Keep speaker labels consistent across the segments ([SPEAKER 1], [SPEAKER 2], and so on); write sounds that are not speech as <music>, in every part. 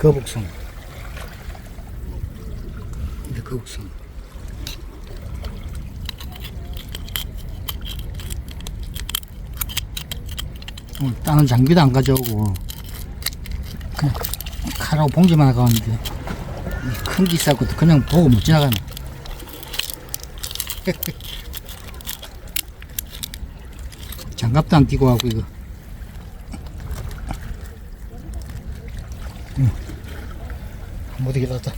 [SPEAKER 1] 거북선. 이제 거북선. 오늘 다른 장비도 안 가져오고 그냥 칼하고 봉지만 가는데 큰 기 싸고 그냥 보고 못 지나가네. <laughs> 장갑도 안 끼고 하고 이거. 응. 못 이기겠다.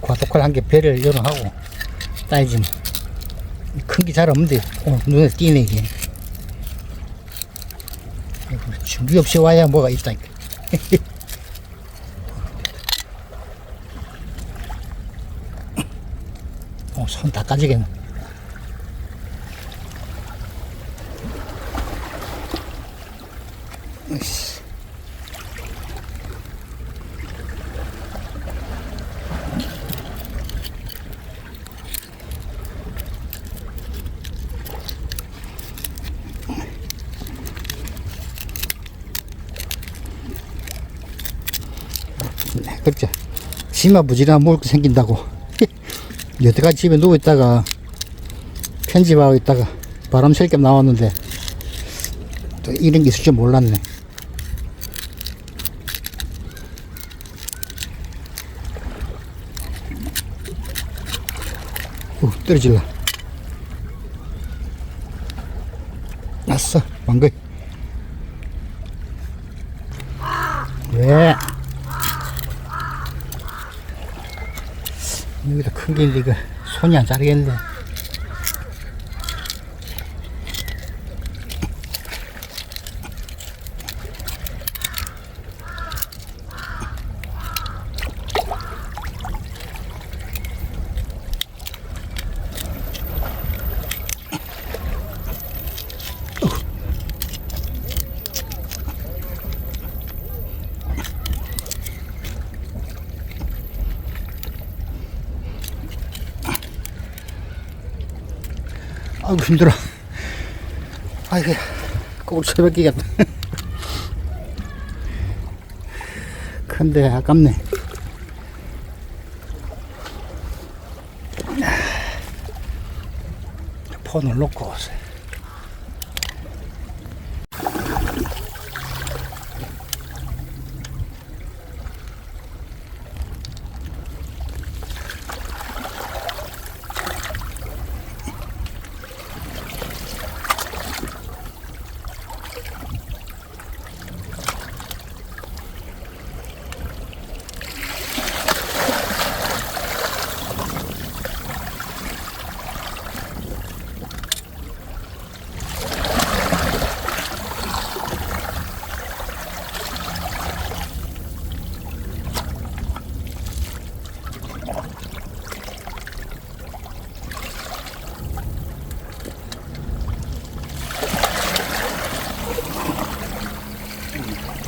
[SPEAKER 1] 과도칼 한 개 배를 열어하고 따야지 큰게 잘 없는데 어, 눈에 띄네 이게 준비 없이 와야 뭐가 있다니까 <laughs> 어, 손 다 까지겠네. 으이씨. 네, 그렇죠. 부지런한 먹을 게 생긴다고. <laughs> 여태까지 집에 누워있다가 편집하고 있다가 바람 쐴겸 나왔는데 또 이런 게 있을 줄 몰랐네. 오, 떨어질라. 났어, 왕거이. 왜? 게 이거 손이 안 자르겠는데. 아이고 힘들어. 아이고 꼭 새벽기겠다. 큰데 아깝네. 폰을 놓고 오세요.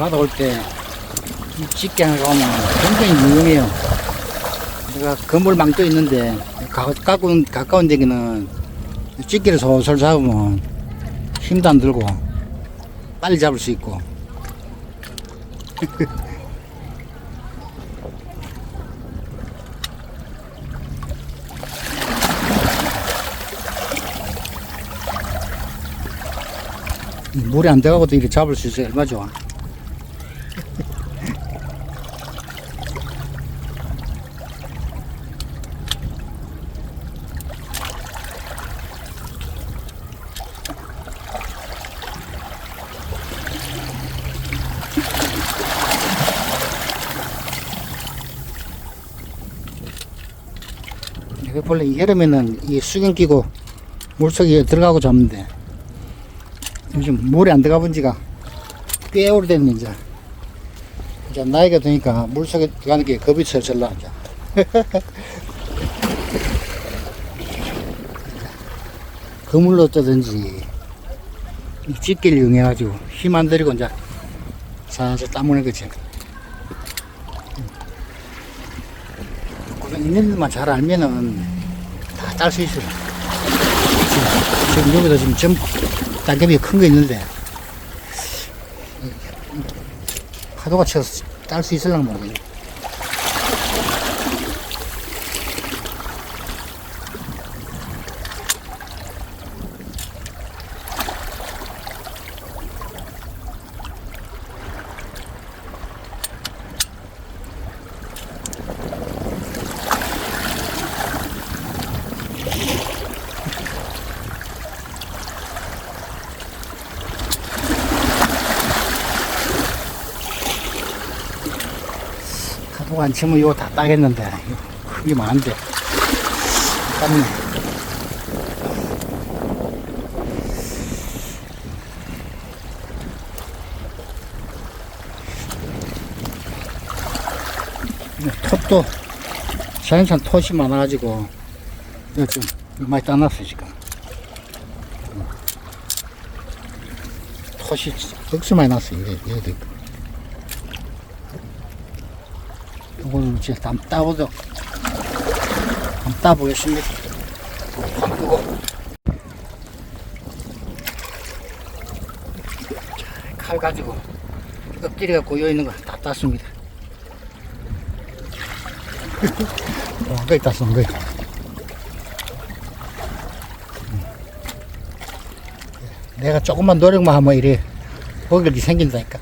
[SPEAKER 1] 바다 올때 집게 하나 가면 굉장히 유용해요. 내가 건물망도 있는데 가, 가까운, 가까운 데기는 집게를 솔솔 잡으면 힘도 안 들고 빨리 잡을 수 있고 <laughs> 물에 안 들어가고도 이렇게 잡을 수 있어요. 얼마 좋아. 원래 여름에는 이 수경 끼고 물속에 들어가고 잡는데 요즘 물에 안 들어가 본 지가 꽤 오래됐네 이제. 이제 나이가 드니까 물속에 들어가는 게 겁이 슬슬 나 이제. <laughs> 그물로 뜨든지 이 집게를 이용해가지고 힘 안 들이고 이제 살살 따무는 거지. 있는들만 잘 알면은 다딸수 있어요. 지금, 여기도 지금 점, 땅개비 큰거 있는데 파도가 쳐서 딸 수 있을랑 모르겠네. 안 치면 이거 다 따겠는데. 크기 많은데. 땄네. 톱도 자연산 톳이 많아가지고 좀 많이 따놨어 지금. 톳이 억수 많이 났어 이게 여기도 있고 이거는 이제 한번 따보도록 한번 따보겠습니다. 칼 가지고 껍질이가 고여 있는 거 다 땄습니다. <laughs> 엉거리 땄어 엉거리 내가 조금만 노력만 하면 이래 먹을이 생긴다니까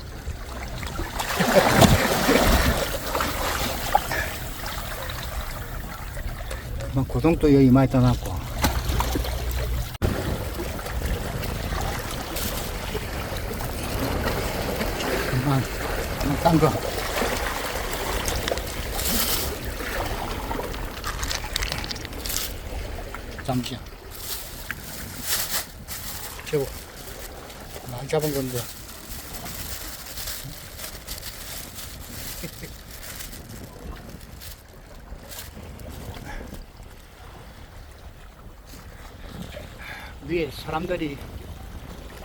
[SPEAKER 1] 막 고동도 여기 많이 떠났고. 그만 그만 딴거 잠시만 저거 많이 잡은 건데 위에 사람들이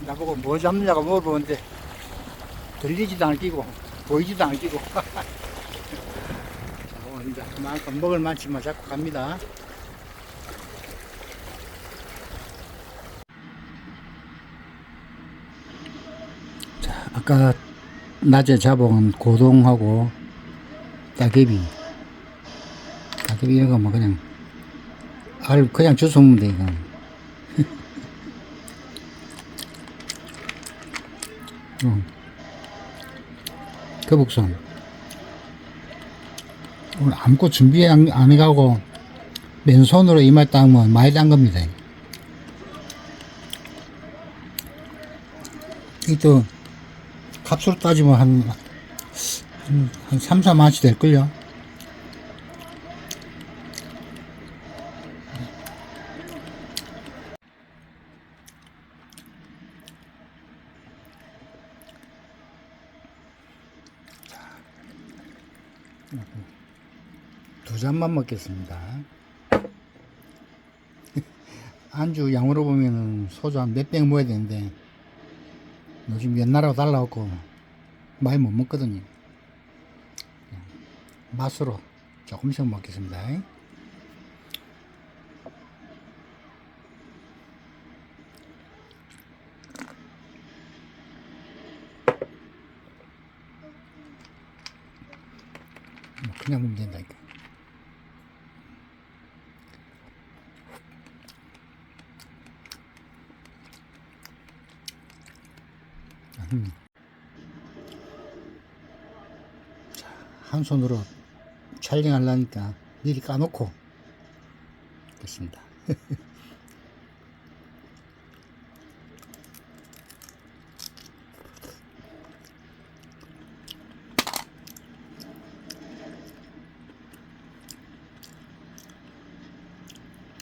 [SPEAKER 1] 나보고 뭐 잡느냐고 물어보는데 들리지도 않기고 보이지도 않기고. <laughs> 어, 이제 그만큼 먹을 만치만 잡고 갑니다. 자 아까 낮에 잡은 고동하고 따개비. 따개비 이런 거뭐 그냥 알 그냥 주워 먹으면 돼 이거 어. 거북선. 오늘 아무것도 준비 안, 안 해가고 맨손으로 이말 따면 많이 딴 겁니다. 이또 값으로 따지면 한, 한, 한 3, 4만원씩 될걸요. 잔만 먹겠습니다. <laughs> 안주 양으로 보면은 소주 한 몇 병 먹어야 되는데 요즘 옛날하고 달라갖고 많이 못 먹거든요. 맛으로 조금씩 먹겠습니다. 뭐 그냥 먹으면 된다니까. 한 손으로 촬영하려니까 미리 까놓고 됐습니다. <laughs>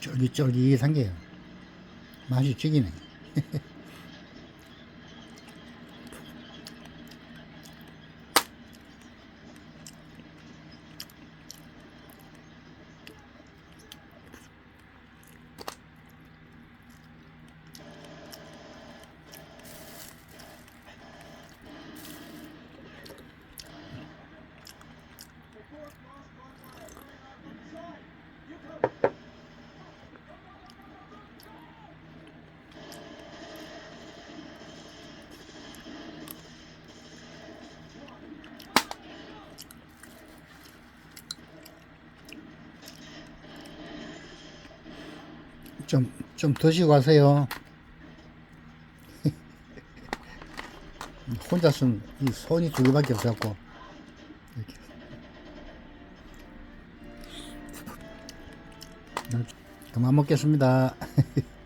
[SPEAKER 1] 쫄깃쫄깃한 게 맛이 죽이네. <laughs> 좀, 좀 드시고 가세요. <laughs> 혼자 쓴 이 손이 두 개밖에 없어갖고. 이렇게. 그만 먹겠습니다. <laughs>